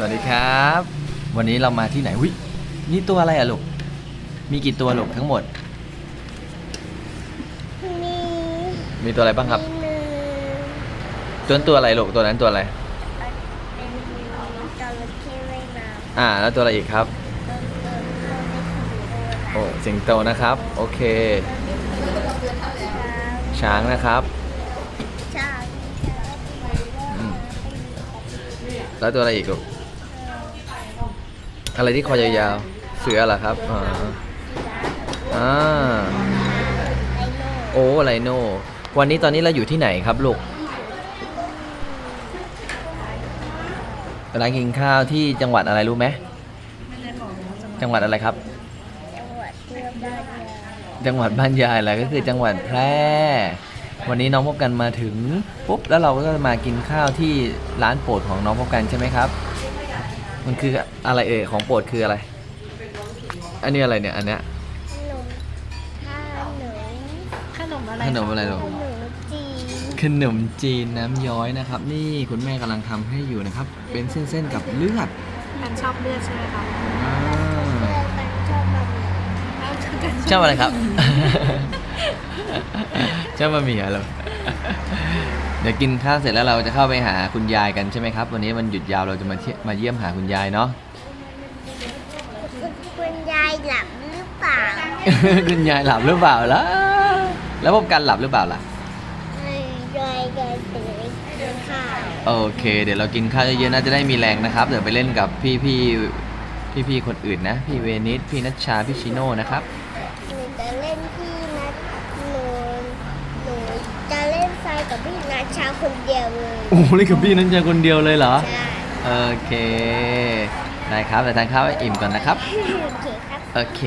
สวัสดีครับ วันนี้เรามาที่ไหนวินี่ตัวอะไรอะลูก มีกี่ตัวลูกทั้งหมด มีมีตัวอะไรบ้างครับ มีหนึ่งตัวนั้นตัวอะไรลูกตัวนั้นตัวอะไรเป็นจระเข้ว่ายน้ำอ่า แล้วตัวอะไรอีกครับ ต้นต้นต้นไม่ถึงโดนโอ้สิงโตนะครับ โอเค ช้างช้างนะครับช้างอืมแล้วตัวอะไรอีกลูก อะไรที่คอยาวๆ เสือเหรอครับอ่าอ่าโอ้ไลโนวันนี้ตอนนี้เราอยู่ที่ไหนครับลูกร้านกินข้าวที่จังหวัดอะไรรู้ไหมจังหวัดอะไรครับ จังหวัดบ้านยาจังหวัดบ้านยายแหละก็คือจังหวัดแพร่ วันนี้น้องพบกันมาถึงปุ๊บแล้วเราก็มากินข้าวที่ร้านโปรดของน้องพบกันใช่ไหมครับ มันคืออะไรเอ่ยของโปรดคืออะไร อันนี้อะไรเนี่ยอันเนี้ย ขนมขนมขนมอะไรขนมอะไรหรอ ขนมจีนขนมจีนน้ำย้อยนะครับ นี่คุณแม่กำลังทำให้อยู่นะครับ เป็นเส้นๆกับเลือดแอนชอบเลือดใช่ไหมคะอ่าเพื่อนกันชอบบะหมี่ชอบอะไรครับชอบบะหมี่เหรอ เดี๋ยวกินข้าวเสร็จแล้วเราจะเข้าไปหาคุณยายกันใช่ไหมครับ วันนี้มันหยุดยาวเราจะมาเที่ยวมาเยี่ยมหาคุณยายเนาะ คุณยายหลับหรือเปล่าคุณยายหลับหรือเปล่าล่ะ แล้วพบกันหลับหรือเปล่าล่ะไม่ยายยายตื่นกินข้าวโอเค เดี๋ยวเรากินข้าวเยอะๆน่าจะได้มีแรงนะครับ เดี๋ยวไปเล่นกับพี่พี่พี่พี่ๆคนอื่นนะ พี่เวนิสพี่นัชชา พี่ชิโน่นะครับ หนูจะเล่นพี่นัทหนูหนูจะเล่นทราย กับพี่นัทชาคนเดียวเลย โอ้เล่นกับพี่นัชชาคนเดียวเลยเหรอ ใช่ โอเค ได้ครับแต่ทานข้าวให้อิ่มก่อนนะครับ โอเคครับโอเค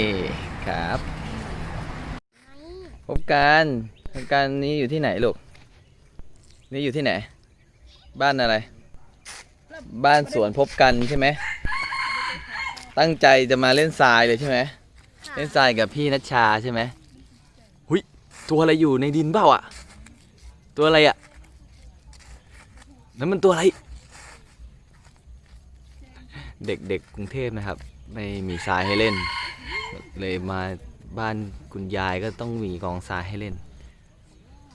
ครับ พบกันพบกันนี่อยู่ที่ไหนลูก นี่อยู่ที่ไหน บ้านอะไร บ้านสวนพบกันใช่ไหม ตั้งใจจะมาเล่นทรายเลยใช่ไหม เล่นทรายกับพี่นัชชาใช่ไหม หุยตัวอะไรอยู่ในดินเปล่าอะ ตัวอะไรอะนั่นมันตัวอะไร เด็กๆกรุงเทพนะครับ ไม่มีทรายให้เล่น เลยมาบ้านคุณยายก็ต้องมีกองทรายให้เล่น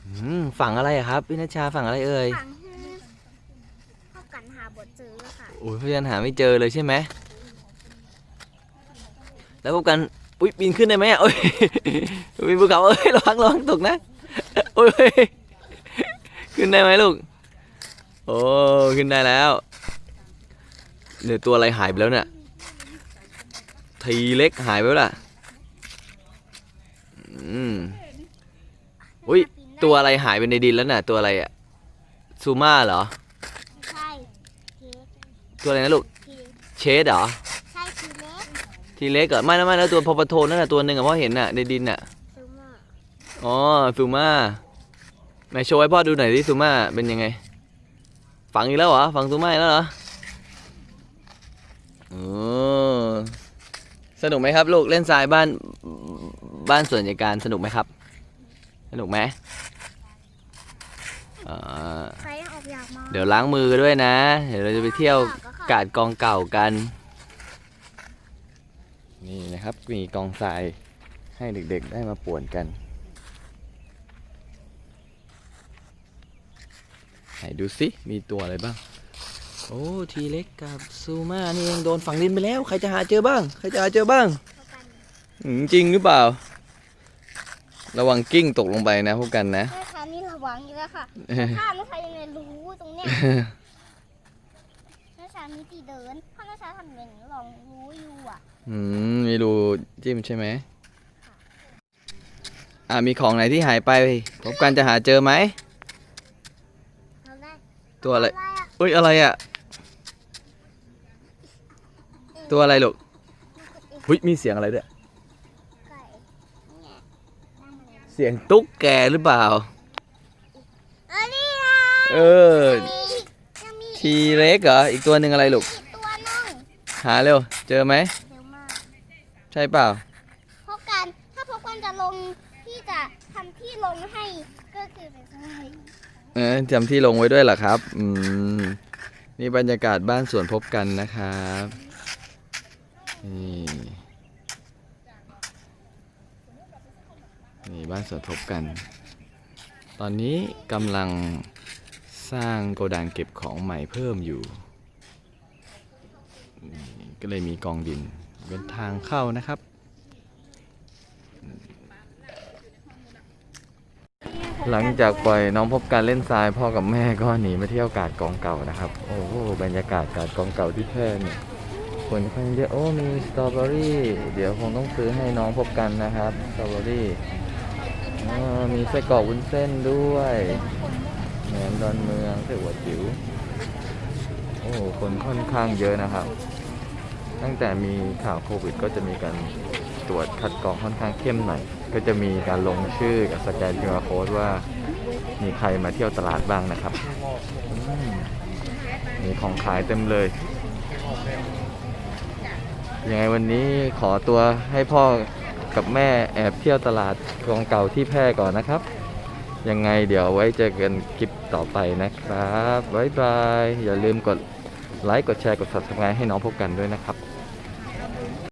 อืมฝั่งอะไรอะครับพี่นัชชาฝั่งอะไรเอ่ยฝังให้เข้ากันหาบทเจอค่ะโอ้ยพี่ยันหาไม่เจอเลยใช่ไหมแล้วพบกันอุ้ยปีนขึ้นได้ไหมอะโอ้ยปีนภูเขาเอ้ยระวังระวังตกนะโอ้ย ขึ้นได้ไหมลูก โอ้ ขึ้นได้แล้วเหลือตัวอะไรหายไปแล้วเนี่ย ทีเล็กหายไปแล้วล่ะ อืมอุ้ย ตัวอะไรหายไปในดินแล้วน่ะ ตัวอะไรอะซูมาเหรอ ใช่ทีตัวอะไรนะลูกทีเชดเหรอ ใช่ทีเล็ก ทีเล็กเหรอไม่นะไม่นะตัวพอปะโทนั่นน่ะตัวหนึ่งอะพ่อเห็นน่ะในดินน่ะ ซูมา อ๋อซูมาไห นโชว์ให้พ่อดูหน่อยดิซูมาเป็นยังไง ฝังอีกแล้วเหรอ ฝังซูมาอีกแล้วเหรอโอ้สนุกไหมครับ ลูกเล่นทรายบ้านบ้านสวนใหญ่การสนุกไหมครับ สนุกไหมอ่าใครยังออกอยากมาเดี๋ยวล้างมือด้วยนะ เดี๋ยวเราจะไปเที่ยวกาดกองเก่ากัน นี่นะครับมีกองทรายให้เด็กๆได้มาป่วนกัน ไหนดูสิมีตัวอะไรบ้าง โอ้ทีเล็กกับซูมานี่เองโดนฝังดินไปแล้ว ใครจะหาเจอบ้าง ใครจะหาเจอบ้างเข้ากันอืมจริงหรือเปล่า ระวังกิ้งตกลงไปนะพวกกันนะแม่ค้านี่ระวังอยู่แล้วค่ะเออถ้าไม่ใช่ยังไงรู้ตรงเนี้ยแม่ชามีตีเดินถ้าแม่ชาทำอย่างนี้ลองรู้อยู่อะอืมมีรูจิ้มใช่ไหมอ่ามีของไหนที่หายไปพบกันจะหาเจอไหมเอาได้ ตัวอะไรอะไรอะเอ้ยอะไรอะตัวอะไรลูกหุยมีเสียงอะไรด้วยไก่เนี่ยนั่งมาแล้วเสียงตุ๊กแกหรือเปล่า เออนี่นะเออมียังมีทีเล็กเหรอ อีกตัวหนึ่งอะไรลูกอีกตัวหนึงหาเร็ว เจอไหมเร็วมากใช่เปล่าพบกัน ถ้าพบกันจะลงที่จะทำที่ลงให้ก็คือเป็นไง เออจำที่ลงไว้ด้วยเหรอครับ อืม นี่บรรยากาศบ้านสวนพบกันนะครับนี่นี่บ้านสวนพบกัน ตอนนี้กำลังสร้างโกดังเก็บของใหม่เพิ่มอยู่ ก็เลยมีกองดินเป็นทางเข้านะครับ หลังจากปล่อยน้องพบการเล่นทรายพ่อกับแม่ก็หนีมาเที่ยวกาดกองเก่านะครับ โอ้โหบรรยากาศกาดกองเก่าที่แพร่เนี่ยคนค่อนข้างเยอะโอ้มีสตรอเบอรี่เดี๋ยวคงต้องซื้อให้น้องพบกันนะครับสตรอเบอรี่มีไส้กรอกวุ้นเส้นด้วยแหนมดอนเมืองไส้หัวจิ๋วโอ้คนค่อนข้างเยอะนะครับ ตั้งแต่มีข่าวโควิดก็จะมีการ ตรวจคัดกรองค่อนข้างเข้มหน่อย ก็จะมีการลงชื่อกับสแกน QR code ว่า มีใครมาเที่ยวตลาดบ้างนะครับมมีของขายเต็มเลย ยังไงวันนี้ขอตัวให้พ่อกับแม่แอบเที่ยวตลาดกองเก่าที่แพร่ก่อนนะครับ ยังไงเดี๋ยวไว้เจอกันคลิปต่อไปนะครับบ๊ายบาย อย่าลืมกดไลค์ กดแชร์ กด subscribe ให้น้องพบกันด้วยนะครับ